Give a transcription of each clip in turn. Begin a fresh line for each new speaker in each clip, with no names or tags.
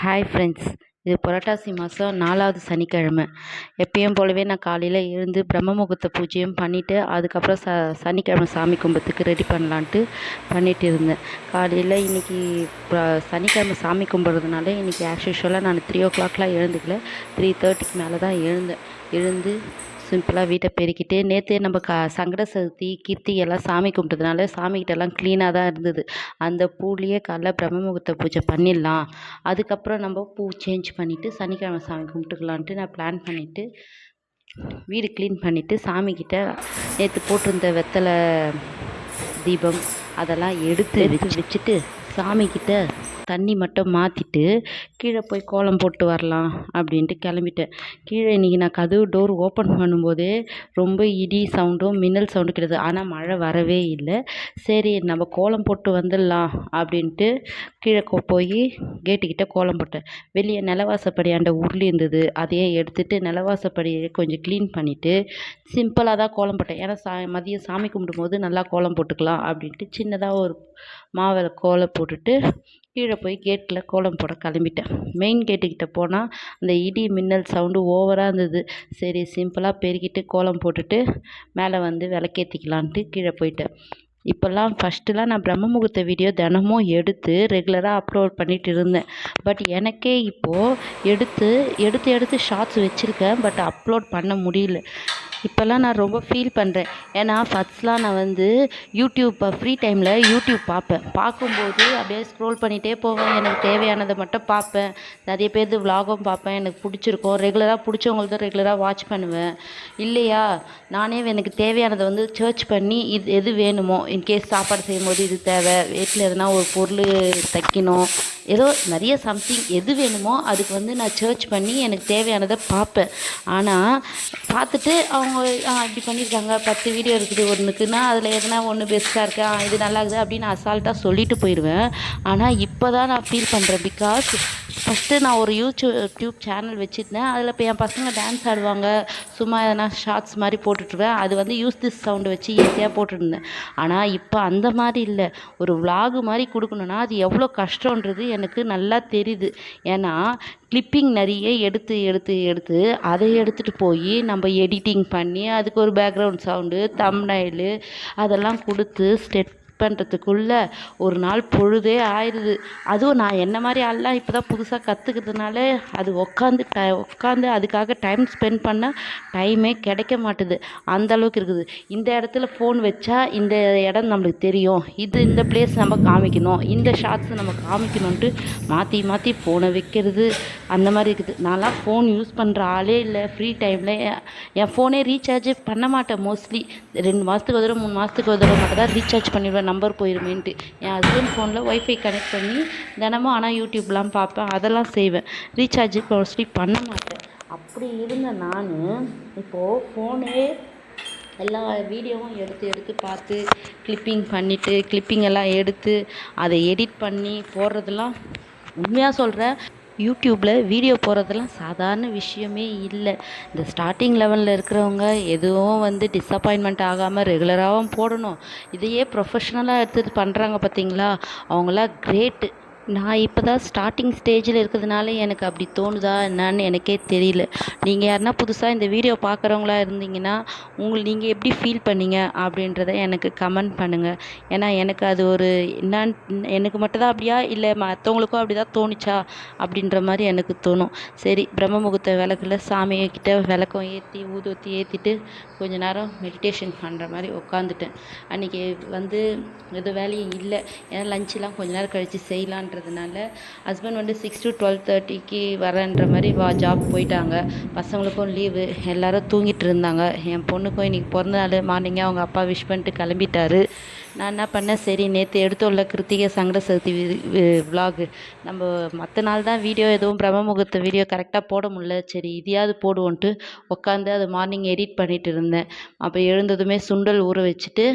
Hi friends இது புரட்டாசி மாதம் நாலாவது சனிக்கிழமை. எப்பயும் போலவே நான் காலையில் எழுந்து பிரம்ம முகூர்த்த பூஜையும் பண்ணிவிட்டு அதுக்கப்புறம் ச சனிக்கிழமை சாமி கும்பத்துக்கு ரெடி பண்ணலான்ட்டு பண்ணிகிட்டு இருந்தேன். காலையில் இன்றைக்கி சனிக்கிழமை சாமி கும்பிட்றதுனால இன்றைக்கி ஆஸ் யூஷுவலாக நான் த்ரீ ஓ கிளாக்லாம் எழுந்துக்கல. த்ரீ தேர்ட்டிக்கு மேலே தான் எழுந்தேன். எழுந்து சிம்பிளாக வீட்டை பெருக்கிட்டு நேற்று நம்ம க சங்கட சதுர்த்தி கிருத்திகை எல்லாம் சாமி கும்பிட்டதுனால சாமிக்கிட்டலாம் க்ளீனாக தான் இருந்தது. அந்த பூலேயே காலைல பிரம்ம முகூர்த்த பூஜை பண்ணிடலாம். அதுக்கப்புறம் நம்ம பூ சேஞ்ச் பண்ணிவிட்டு சனிக்கிழமை சாமி கும்பிட்டுக்கலான்ட்டு நான் பிளான் பண்ணிவிட்டு வீடு க்ளீன் பண்ணிவிட்டு சாமிக்கிட்ட நேற்று போட்டிருந்த வெத்தலை தீபம் அதெல்லாம் எடுத்து வச்சுட்டு சாமிக்கிட்ட தண்ணி மட்டும் மாற்றிட்டு கீழே போய் கோலம் போட்டு வரலாம் அப்படின்ட்டு கிளம்பிட்டேன். கீழே இன்றைக்கி நான் கதவு டோர் ஓப்பன் பண்ணும்போதே ரொம்ப இடி சவுண்டும் மின்னல் சவுண்டும் கிடையாது ஆனால் மழை வரவே இல்லை. சரி நம்ம கோலம் போட்டு வந்துடலாம் அப்படின்ட்டு கீழே போய் கேட்டுக்கிட்ட கோலம் போட்டேன். வெளியே நிலவாசப்படி அந்த உருளி இருந்தது அதையே எடுத்துகிட்டு நிலவாசப்படியை கொஞ்சம் க்ளீன் பண்ணிவிட்டு சிம்பிளாக தான் கோலம் போட்டேன். ஏன்னா சா மதியம் சாமி கும்பிடும்போது நல்லா கோலம் போட்டுக்கலாம் அப்படின்ட்டு சின்னதாக ஒரு மாவில் கோலம் போட்டுட்டு கீழே போய் கேட்டில் கோலம் போட கிளம்பிட்டேன். மெயின் கேட்டுக்கிட்ட போனால் அந்த இடி மின்னல் சவுண்டு ஓவராக இருந்தது. சரி சிம்பிளாக பெருக்கிட்டு கோலம் போட்டுட்டு மேலே வந்து விளக்கேற்றிக்கலான்ட்டு கீழே போயிட்டேன். இப்போல்லாம் ஃபஸ்ட்டுலாம் நான் பிரம்ம முகூர்த்த வீடியோ தினமும் எடுத்து ரெகுலராக அப்லோட் பண்ணிகிட்டு இருந்தேன். பட் எனக்கே இப்போது எடுத்து எடுத்து எடுத்து ஷார்ட்ஸ் வச்சுருக்கேன் பட் அப்லோட் பண்ண முடியல. இப்போல்லாம் நான் ரொம்ப ஃபீல் பண்ணுறேன் ஏன்னா ஃபர்ஸ்ட்லாம் நான் வந்து யூடியூப் ஃப்ரீ டைமில் யூடியூப் பார்ப்பேன். பார்க்கும்போது அப்படியே ஸ்க்ரோல் பண்ணிகிட்டே போவேன். எனக்கு தேவையானதை மட்டும் பார்ப்பேன். நிறைய பேர்து விலாகும் பார்ப்பேன். எனக்கு பிடிச்சிருக்கும். ரெகுலராக பிடிச்சவங்கள்தான் ரெகுலராக வாட்ச் பண்ணுவேன். இல்லையா? நானே எனக்கு தேவையானதை வந்து சர்ச் பண்ணி இது எது வேணுமோ இன்கேஸ் சாப்பாடு செய்யும்போது இது தேவை வீட்டில் எதனா ஒரு பொருள் தைக்கணும் ஏதோ நிறைய சம்திங் எது வேணுமோ அதுக்கு வந்து நான் சர்ச் பண்ணி எனக்கு தேவையானதை பார்ப்பேன். ஆனால் பார்த்துட்டு அவங்க இப்படி பண்ணியிருக்காங்க. பத்து வீடியோ இருக்குது ஒன்றுக்குன்னா அதில் எதனா ஒன்று பெஸ்ட்டாக இருக்குது இது நல்லா இருக்குது? அப்படின்னு அசால்ட்டாக சொல்லிட்டு போயிடுவேன் ஆனால் இப்போ தான் நான் ஃபீல் பண்ணுறேன் பிகாஸ் ஃபஸ்ட்டு நான் ஒரு யூடியூப் சேனல் வச்சுருந்தேன். அதில் இப்போ என் பசங்க டான்ஸ் ஆடுவாங்க. சும்மா எதனா ஷார்ட்ஸ் மாதிரி போட்டுட்ருவேன் அது வந்து யூஸ் திஸ் சவுண்டு வச்சு ஈஸியாக போட்டுருந்தேன். ஆனால் இப்போ அந்த மாதிரி இல்லை. ஒரு விலாகு மாதிரி கொடுக்கணுன்னா அது எவ்வளோ கஷ்டன்றது எனக்கு நல்லா தெரியுது. ஏன்னா கிளிப்பிங் நிறைய எடுத்து எடுத்து எடுத்து அதை எடுத்துகிட்டு போய் நம்ம எடிட்டிங் பண்ணி அதுக்கு ஒரு பேக்ரவுண்ட் சவுண்டு தம்ப்நெயிலு அதெல்லாம் கொடுத்து ஸ்டெப் பண்ணுறதுக்குள்ள ஒரு நாள் பொழுதே ஆயிடுது. அதுவும் நான் என்ன மாதிரி ஆள்லாம் இப்போ தான் புதுசாக கற்றுக்கிறதுனால அது உட்காந்து ட உட்காந்து அதுக்காக டைம் ஸ்பெண்ட் பண்ண டைமே கிடைக்க மாட்டுது. அந்த அளவுக்கு இருக்குது. இந்த இடத்துல ஃபோன் வச்சா இந்த இடம் நம்மளுக்கு தெரியும். இது இந்த பிளேஸ் நம்ம காமிக்கணும். இந்த ஷார்ட்ஸ் நம்ம காமிக்கணுன்ட்டு மாற்றி மாற்றி ஃபோனை வைக்கிறது அந்த மாதிரி இருக்குது. நான்லாம் ஃபோன் யூஸ் பண்ணுற ஆளே இல்லை. ஃப்ரீ டைமில் என் ஃபோனே ரீசார்ஜே பண்ண மாட்டேன் மோஸ்ட்லி ரெண்டு மாதத்துக்கு ஒரு தடவை மூணு மாதத்துக்கு ஒரு தடவை மட்டும் தான் ரீசார்ஜ் பண்ணிவிடுவேன் நம்பர் போயிருமேன்ட்டு. என் ஹஸ்பண்ட் ஃபோனில் ஒய்ஃபை கனெக்ட் பண்ணி தினமும் ஆனால் யூடியூப்லாம் பார்ப்பேன் அதெல்லாம் செய்வேன். ரீசார்ஜ் மோஸ்ட்லி பண்ண மாட்டேன். அப்படி இருந்த நான் இப்போது ஃபோனே எல்லா வீடியோவும் எடுத்து எடுத்து பார்த்து கிளிப்பிங் பண்ணிவிட்டு கிளிப்பிங் எல்லாம் எடுத்து அதை எடிட் பண்ணி போடுறதெல்லாம் உண்மையாக சொல்கிறேன் யூடியூப்பில் வீடியோ போடுறதெல்லாம் சாதாரண விஷயமே இல்லை. இந்த ஸ்டார்டிங் லெவலில் இருக்கிறவங்க எதுவும் வந்து டிஸப்பாயின்மெண்ட் ஆகாமல் ரெகுலராகவும் போடணும். இதையே ப்ரொஃபஷ்னலாக எடுத்துகிட்டு பண்ணுறாங்க பார்த்தீங்களா அவங்களாம் கிரேட்டு நான் இப்போ தான் ஸ்டார்டிங் ஸ்டேஜில் இருக்கிறதுனால எனக்கு அப்படி தோணுதா என்னான்னு எனக்கே தெரியல. நீங்கள் யாருனா புதுசாக இந்த வீடியோ பார்க்குறவங்களா இருந்தீங்கன்னா உங்கள் நீங்கள் எப்படி ஃபீல் பண்ணீங்க அப்படின்றத எனக்கு கமெண்ட் பண்ணுங்கள் ஏன்னா எனக்கு அது ஒரு என்னான்னு எனக்கு மட்டும்தான் அப்படியா? இல்லை மற்றவங்களுக்கும் அப்படி தான் தோணுச்சா? அப்படின்ற மாதிரி எனக்கு தோணும். சரி பிரம்ம முகூர்த்த விளக்குல சாமிக்கிட்ட விளக்கம் ஏற்றி ஊதுவத்தி ஏற்றிட்டு கொஞ்ச நேரம் மெடிடேஷன் பண்ணுற மாதிரி உட்காந்துட்டேன் அன்றைக்கி வந்து எதுவும் வேலையும் இல்லை. ஏன்னா லஞ்செலாம் கொஞ்ச நேரம் கழித்து செய்யலான்ற அப்படின்றதுனால ஹஸ்பண்ட் வந்து சிக்ஸ் டு டுவெல் தேர்ட்டிக்கு வரேன்ற மாதிரி வா ஜாப் போயிட்டாங்க. பசங்களுக்கும் லீவு எல்லோரும் தூங்கிட்டு இருந்தாங்க. என் பொண்ணுக்கும் இன்றைக்கி பிறந்த நாள் மார்னிங்கே அவங்க அப்பா விஷ் பண்ணிட்டு கிளம்பிட்டாரு. நான் என்ன பண்ணேன்? சரி நேற்று எடுத்தோம்ல கிருத்திகை சங்கட சதுர்த்தி விலாகு நம்ம மற்ற நாள் தான் வீடியோ எதுவும் பிரம்ம முகூர்த்த வீடியோ கரெக்டாக போட முடில சரி இதையாவது போடுவோன்ட்டு உட்காந்து அதை மார்னிங் எடிட் பண்ணிகிட்டு இருந்தேன். அப்போ எழுந்ததுமே சுண்டல் ஊற வச்சுட்டு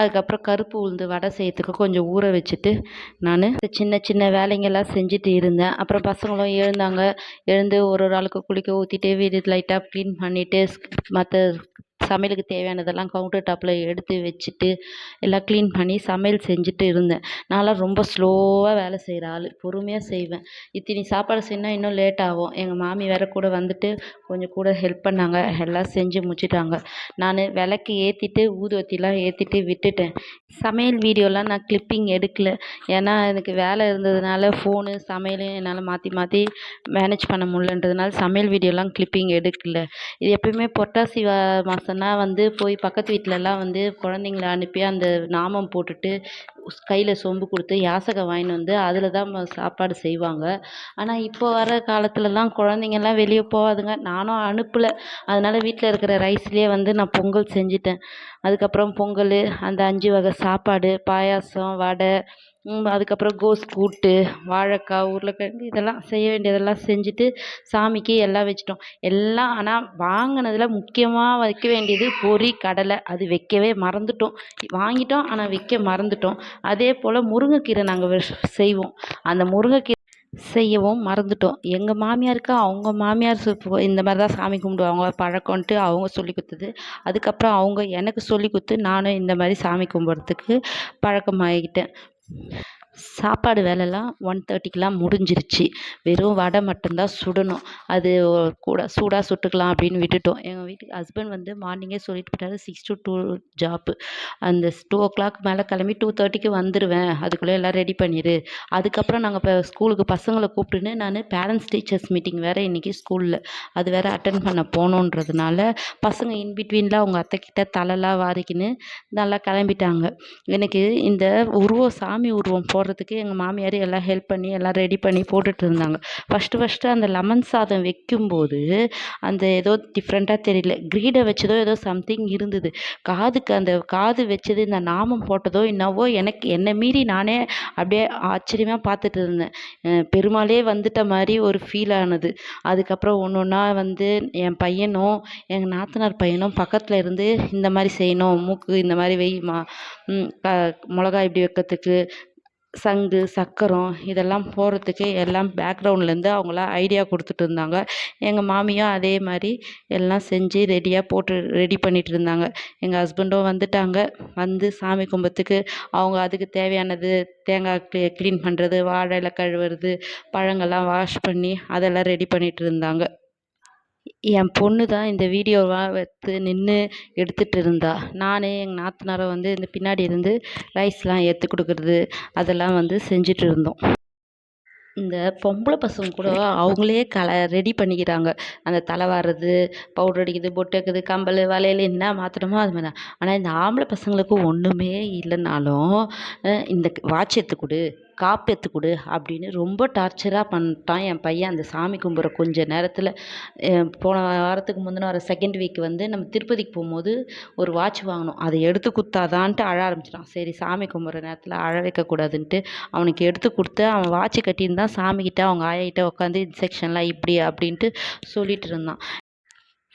அதுக்கப்புறம் கருப்பு உளுந்து வடை செய்யறதுக்கு கொஞ்சம் ஊற வச்சுட்டு நான் சின்ன சின்ன வேலைங்கெல்லாம் செஞ்சுட்டு இருந்தேன். அப்புறம் பசங்களும் எழுந்தாங்க. எழுந்து ஒரு ஒரு ஆளுக்கு குளிக்க ஊற்றிட்டு வீடு லைட்டாக க்ளீன் பண்ணிவிட்டு மற்ற சமையலுக்கு தேவையானதெல்லாம் கவுண்டர் டாப்பில் எடுத்து வச்சுட்டு எல்லாம் க்ளீன் பண்ணி சமையல் செஞ்சுட்டு இருந்தேன். நான்லாம் ரொம்ப ஸ்லோவாக வேலை செய்கிற ஆள். பொறுமையாக செய்வேன். இத்தினி சாப்பாடு செய்யணுன்னா இன்னும் லேட் ஆகும். எங்கள் மாமி வேறு கூட வந்துட்டு கொஞ்சம் கூட ஹெல்ப் பண்ணாங்க. எல்லாம் செஞ்சு முடிச்சிட்டாங்க. நான் விளக்கு ஏற்றிட்டு ஊதுவத்திலாம் ஏற்றிட்டு விட்டுட்டேன். சமையல் வீடியோலாம் நான் கிளிப்பிங் எடுக்கல. ஏன்னா எனக்கு வேலை இருந்ததுனால ஃபோனு சமையல் என்னால் மாற்றி மாற்றி மேனேஜ் பண்ண முடியலன்றதுனால சமையல் வீடியோலாம் கிளிப்பிங் எடுக்கல. இது எப்பயுமே புரட்டாசி நான் வந்து போய் பக்கத்து வீட்டிலலாம் வந்து குழந்தைங்கள அனுப்பி அந்த நாமம் போட்டுட்டு கையில் சொம்பு கொடுத்து யாசகம் வாங்கின்னு வந்து அதில் தான் சாப்பாடு செய்வாங்க. ஆனால் இப்போ வர காலத்துலலாம் குழந்தைங்கலாம் வெளியே போகாதுங்க. நானும் அனுப்பல. அதனால் வீட்டில் இருக்கிற ரைஸ்லேயே வந்து நான் பொங்கல் செஞ்சுட்டேன். அதுக்கப்புறம் பொங்கல் அந்த அஞ்சு வகை சாப்பாடு பாயாசம் வடை அதுக்கப்புறம் கோஸ் கூட்டு வாழைக்காய் உருளைக்கிழங்கு இதெல்லாம் செய்ய வேண்டியதெல்லாம் செஞ்சுட்டு சாமிக்கு எல்லாம் வச்சுட்டோம். எல்லாம் ஆனால் வாங்கினதில் முக்கியமாக வைக்க வேண்டியது பொரி கடலை. அது வைக்கவே மறந்துட்டோம். வாங்கிட்டோம் ஆனால் வைக்க மறந்துட்டோம். அதே போல் முருங்கைக்கீரை நாங்கள் செய்வோம். அந்த முருங்கைக்கீரை செய்யவும் மறந்துட்டோம். எங்கள் மாமியாருக்கு அவங்க மாமியார் இந்த மாதிரி தான் சாமி கும்பிடுவாங்க பழக்கம்ன்ட்டு அவங்க சொல்லி கொடுத்தது. அதுக்கப்புறம் அவங்க எனக்கு சொல்லி கொடுத்து நானும் இந்த மாதிரி சாமி கும்பிட்றதுக்கு பழக்கமாகிக்கிட்டேன் சாப்பாடு வேலைலாம் ஒன் தேர்ட்டிக்கெலாம் முடிஞ்சிருச்சு. வெறும் வடை மட்டும்தான் சுடணும். அது கூட சூடாக சுட்டுக்கலாம் அப்படின்னு விட்டுட்டோம். எங்கள் வீட்டுக்கு ஹஸ்பண்ட் வந்து மார்னிங்கே சொல்லிட்டு போயிட்டாரு சிக்ஸ் டு டூ ஜாப்பு அந்த டூ ஓ கிளாக் மேலே கிளம்பி டூ தேர்ட்டிக்கு வந்துடுவேன் அதுக்குள்ளே எல்லாம் ரெடி பண்ணிடு அதுக்கப்புறம் நாங்கள் இப்போ ஸ்கூலுக்கு பசங்களை கூப்பிட்டுன்னு நான் பேரண்ட்ஸ் டீச்சர்ஸ் மீட்டிங் வேறு இன்றைக்கி ஸ்கூலில் அது வேறு அட்டன் பண்ண போகணுன்றதுனால பசங்க இன்பிட்வீனில் அவங்க அத்தைக்கிட்ட தலைலாம் வாரிக்கின்னு நல்லா கிளம்பிட்டாங்க. எனக்கு இந்த உருவம் சாமி உருவம் போடுறதுக்கு எங்கள் மாமியார் எல்லாம் ஹெல்ப் பண்ணி எல்லாம் ரெடி பண்ணி போட்டுட்டு இருந்தாங்க. ஃபஸ்ட்டு ஃபஸ்ட்டு அந்த லெமன் சாதம் வைக்கும்போது அந்த ஏதோ டிஃப்ரெண்ட்டாக தெரியல. கிரீடை வச்சதோ ஏதோ சம்திங் இருந்தது. காதுக்கு அந்த காது வச்சது இந்த நாமம் போட்டதோ என்னவோ எனக்கு என்னை மீறி நானே அப்படியே ஆச்சரியமாக பார்த்துட்டு இருந்தேன். பெருமாளே வந்துட்ட மாதிரி ஒரு ஃபீல் ஆனது. அதுக்கப்புறம் ஒன்று ஒன்றா வந்து என் பையனும் எங்கள் நாத்தனார் பையனும் பக்கத்தில் இருந்து இந்த மாதிரி செய்யணும் மூக்கு இந்த மாதிரி வைமா மிளகா இப்படி வைக்கிறதுக்கு சங்கு சக்கரம் இதெல்லாம் போடுறதுக்கு எல்லாம் பேக்ரவுண்ட்லேருந்து அவங்களாம் ஐடியா கொடுத்துட்டு இருந்தாங்க. எங்கள் மாமியும் அதே மாதிரி எல்லாம் செஞ்சு ரெடியாக போட்டு ரெடி பண்ணிகிட்டு இருந்தாங்க. எங்கள் ஹஸ்பண்டும் வந்துட்டாங்க. வந்து சாமி கும்பத்துக்கு அவங்க அதுக்கு தேவையானது தேங்காய் க்ளீ க்ளீன் பண்ணுறது வாழை இலை கழுவுறது பழங்கள்லாம் வாஷ் பண்ணி அதெல்லாம் ரெடி பண்ணிகிட்டு இருந்தாங்க. என் பொண்ணு தான் இந்த வீடியோவை எடுத்து நின்று எடுத்துகிட்டு இருந்தா. நான் எங்கள் நாத்தனாரை வந்து இந்த பின்னாடி இருந்து ரைஸ்லாம் ஏற்றி கொடுக்குறது அதெல்லாம் வந்து செஞ்சுட்டு இருந்தோம். இந்த பொம்பளை பசங்க கூட அவங்களே கல ரெடி பண்ணிக்கிறாங்க. அந்த தலை வாடுறது பவுடர் அடிக்கிறது பொட்டு வைக்கிறது கம்பல் வளையல் என்ன மாற்றணுமோ அது மாதிரி தான். ஆனால் இந்த ஆம்பளை பசங்களுக்கு ஒன்றுமே இல்லைனாலும் இந்த வாட்ச் எடுத்து கொடு காப்பு எடுத்து கொடு அப்படின்னு ரொம்ப டார்ச்சராக பண்ணிட்டான் என் பையன் அந்த சாமி கும்பிட்ற கொஞ்ச நேரத்தில். போன வாரத்துக்கு முந்தின வாரம் செகண்ட் வீக் வந்து நம்ம திருப்பதிக்கு போகும்போது ஒரு வாட்ச் வாங்கினோம். அதை எடுத்து கொடுத்தாதான்ட்டு அழ ஆரம்பிச்சிட்டான். சரி சாமி கும்பிட்ற நேரத்தில் அழ வைக்கக்கூடாதுன்ட்டு அவனுக்கு எடுத்து கொடுத்து அவன் வாட்ச் கட்டியிருந்தான். சாமிக்கிட்ட அவங்க ஆயாக்கிட்ட உட்காந்து இந்த செக்ஷன்லாம் இப்படி அப்படின்ட்டு சொல்லிட்டு இருந்தான்.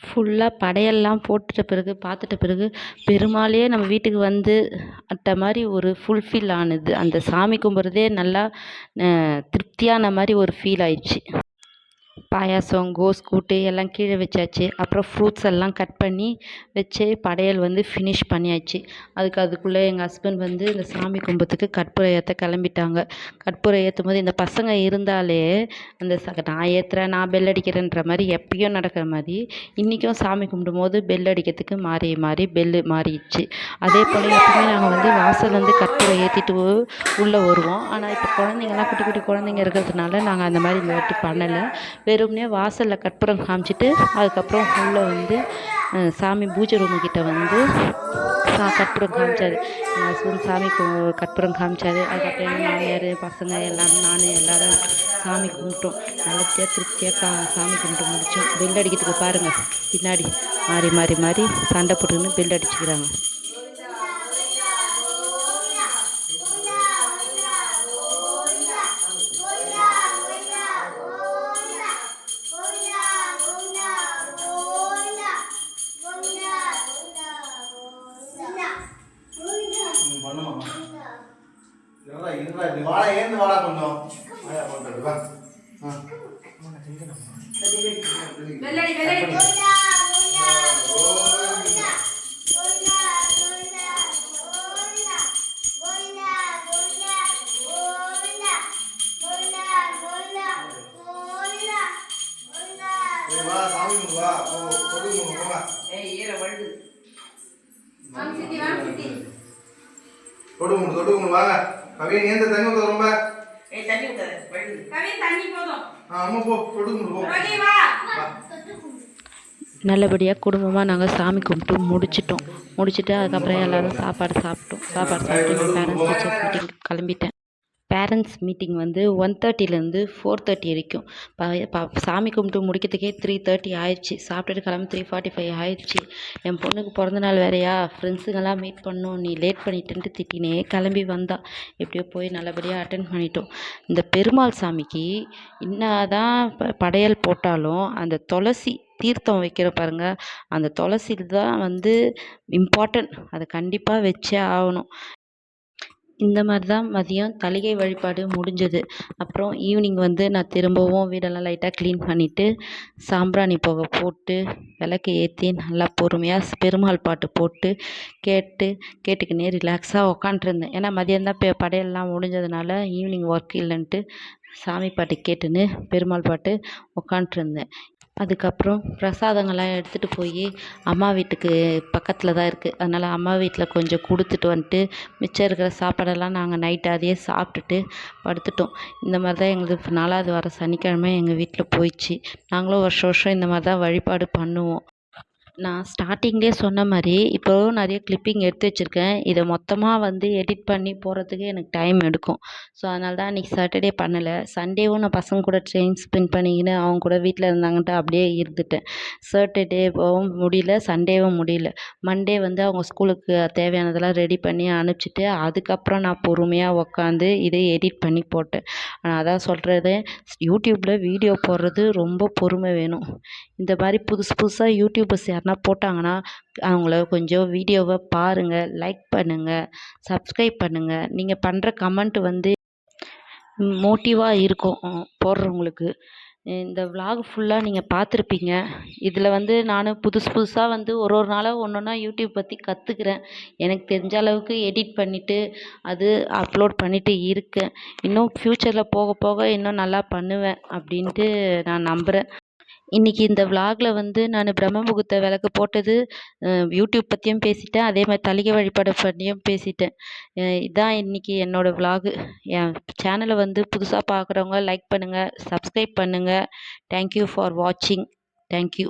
ஃபுல்லாக படையல்லாம் போட்டுட்ட பிறகு பார்த்துட்ட பிறகு பெருமாளே நம்ம வீட்டுக்கு வந்து அட்ட மாதிரி ஒரு ஃபுல்ஃபில் ஆனது. அந்த சாமி கும்பிட்றதே நல்லா திருப்தியான மாதிரி ஒரு ஃபீல் ஆயிடுச்சு. பாயாசம் கோஸ் கூட்டு எல்லாம் கீழே வச்சாச்சு. அப்புறம் ஃப்ரூட்ஸ் எல்லாம் கட் பண்ணி வச்சு படையல் வந்து ஃபினிஷ் பண்ணியாச்சு. அதுக்கு அதுக்குள்ளே எங்கள் ஹஸ்பண்ட் வந்து இந்த சாமி கும்பத்துக்கு கற்பூரம் ஏற்ற கிளம்பிட்டாங்க. கற்பூரம் ஏற்றும் போது இந்த பசங்க இருந்தாலே அந்த ச நான் ஏற்றுறேன் நான் பெல் அடிக்கிறேன்ற மாதிரி எப்பயும் நடக்கிற மாதிரி இன்றைக்கும் சாமி கும்பிடும் போது பெல் அடிக்கிறதுக்கு மாறி மாறி பெல்லு மாறிடுச்சு. அதே போல் எப்பவுமே நாங்கள் வந்து வாசல் வந்து கற்பூரம் ஏற்றிட்டு உள்ளே வருவோம். ஆனால் இப்போ குழந்தைங்கலாம் குட்டி குட்டி குழந்தைங்க இருக்கிறதுனால நாங்கள் அந்த மாதிரி இந்த வாட்டி பண்ணலை. வெறும்னே வாசலில் கற்பூரம் காமிச்சிட்டு அதுக்கப்புறம் உள்ளே வந்து சாமி பூஜை ரூமுக்கிட்ட வந்து சா கற்பூரம் காமிச்சார். எங்கள் ஹஸ்பண்ட் சாமி கற்பூரம் காமிச்சார். அதுக்கப்புறம் எங்கள் மாமியார் பசங்க எல்லோரும் நான் எல்லோரும் சாமி கும்பிட்டோம். நல்லபடியாக திருப்தியாக கா சாமி கும்பிட்டு முடித்தோம் பெல் அடிக்கிறதுக்கு பாருங்கள் பின்னாடி மாறி மாறி மாறி சண்டை போட்டுக்கின்னு பெல் அடிச்சுக்கிறாங்க.
இருடா இருடா இப்படி வாடா ஏந்து வாடா கொஞ்சம். வாடா பண்றது வா
வெள்ளடி வெள்ளடி.
வா சாமி வா. போ கொடி போங்க வாங்க. கவின் ஏந்த தண்ணி ஊத்த ரொம்ப?
கவின் தண்ணி போதும்.
ஆ அம்மா போ கும்பிடு போ.
ரோகி வா.
நல்லபடியாக குடும்பமாக நாங்கள் சாமி கும்பிட்டு முடிச்சிட்டோம். முடிச்சிட்டு அதுக்கப்புறம் எல்லோரும் சாப்பாடு சாப்பிட்டோம். சாப்பாடு சாப்பிட்டு பேரண்ட்ஸ் மீட்டிங் கிளம்பிட்டேன். பேரண்ட்ஸ் மீட்டிங் வந்து ஒன் தேர்ட்டிலேருந்து ஃபோர் தேர்ட்டி வரைக்கும். ப ப சாமி கும்பிட்டு முடிக்கிறதுக்கே த்ரீ தேர்ட்டி ஆயிடுச்சு. சாப்பிட்டுட்டு கிளம்பி த்ரீ ஃபார்ட்டி ஃபைவ் ஆயிடுச்சு. என் பொண்ணுக்கு பிறந்த நாள் வேறையா? ஃப்ரெண்ட்ஸுங்கெல்லாம் மீட் பண்ணணும் நீ லேட் பண்ணிட்டேன்ட்டு திட்டினே கிளம்பி வந்தா. எப்படியோ போய் நல்லபடியாக அட்டன் பண்ணிட்டோம். இந்த பெருமாள் சாமிக்கு என்னதான் ப படையல் போட்டாலும் அந்த துளசி தீர்த்தம் வைக்கிற பாருங்க. அந்த துளசி தான் வந்து இம்பார்ட்டன்ட் அதை கண்டிப்பாக வச்சே ஆகணும். இந்த மாதிரி தான் மதியம் தலிகை வழிபாடு முடிஞ்சது. அப்புறம் ஈவினிங் வந்து நான் திரும்பவும் வீடெல்லாம் லைட்டாக க்ளீன் பண்ணிவிட்டு சாம்பிராணி புகை போட்டு விளக்கு ஏற்றி நல்லா பொறுமையாக பெருமாள் பாட்டு போட்டு கேட்டு கேட்டுக்கினே ரிலாக்ஸாக உக்காண்ட்ருந்தேன் ஏன்னா மதியம் தான் படையெல்லாம் முடிஞ்சதுனால ஈவினிங் ஒர்க் இல்லைன்ட்டு சாமி பாட்டு கேட்டுன்னு பெருமாள் பாட்டு உக்காண்ட்ருந்தேன் அதுக்கப்புறம் பிரசாதங்கள்லாம் எடுத்துகிட்டு போய் அம்மா வீட்டுக்கு பக்கத்தில் தான் இருக்குது அதனால் அம்மா வீட்டில் கொஞ்சம் கொடுத்துட்டு வந்துட்டு மிச்சம் இருக்கிற சாப்பாடெல்லாம் நாங்கள் நைட்டு அதையே சாப்பிட்டுட்டு படுத்துட்டோம். இந்த மாதிரி தான் எங்களுக்கு நாலாவது வாரம் சனிக்கிழமை எங்கள் வீட்டில் போயிடுச்சு. நாங்களும் வருஷம் வருஷம் இந்த மாதிரி தான் வழிபாடு பண்ணுவோம். நான் ஸ்டார்டிங்லே சொன்ன மாதிரி இப்போவும் நிறைய கிளிப்பிங் எடுத்து வச்சுருக்கேன். இதை மொத்தமாக வந்து எடிட் பண்ணி போடுறதுக்கு எனக்கு டைம் எடுக்கும். ஸோ அதனால தான் அன்றைக்கி சாட்டர்டே பண்ணலை. சண்டேவும் நான் பசங்க கூட டைம் ஸ்பெண்ட் பண்ணிக்கின்னு அவங்க கூட வீட்டில் இருந்தாங்கன்ட்டு அப்படியே இருந்துட்டேன். சாட்டர்டேவும் முடியல சண்டேவும் முடியல. மண்டே வந்து அவங்க ஸ்கூலுக்கு தேவையானதெல்லாம் ரெடி பண்ணி அனுப்பிச்சிட்டு அதுக்கப்புறம் நான் பொறுமையாக உக்காந்து இதை எடிட் பண்ணி போட்டேன். நான் அதான் சொல்கிறது யூடியூப்பில் வீடியோ போடுறது ரொம்ப பொறுமை வேணும். இந்த மாதிரி புதுசு புதுசாக யூடியூபர்ஸ் யாருனா போட்டாங்கன்னா அவங்கள கொஞ்சம் வீடியோவை பாருங்கள் லைக் பண்ணுங்கள் சப்ஸ்கிரைப் பண்ணுங்கள் நீங்கள் பண்ணுற கமெண்ட் வந்து மோட்டிவாக இருக்கும் போடுறவங்களுக்கு. இந்த விலாக் ஃபுல்லாக நீங்கள் பார்த்துருப்பீங்க. இதில் வந்து நான் புதுசு புதுசாக வந்து ஒரு ஒரு நாளாக ஒன்று ஒன்றா யூடியூப் பற்றி கற்றுக்குறேன் எனக்கு தெரிஞ்ச அளவுக்கு எடிட் பண்ணிவிட்டு அது அப்லோட் பண்ணிட்டு இருக்கேன். இன்னும் ஃப்யூச்சரில் போக போக இன்னும் நல்லா பண்ணுவேன் அப்படின்ட்டு நான் நம்புகிறேன் இன்றைக்கி இந்த விலாகில் வந்து நான் பிரம்ம முகூர்த்த விளக்கு போட்டது யூடியூப் பற்றியும் பேசிட்டேன் அதே மாதிரி தலிகை வழிபாடு பற்றியும் பேசிட்டேன். இதான் இன்றைக்கி என்னோடய விலாகு என் சேனலை வந்து புதுசாக பார்க்குறவங்க லைக் பண்ணுங்கள் சப்ஸ்கிரைப் பண்ணுங்கள் தேங்க்யூ ஃபார் வாட்சிங் தேங்க்யூ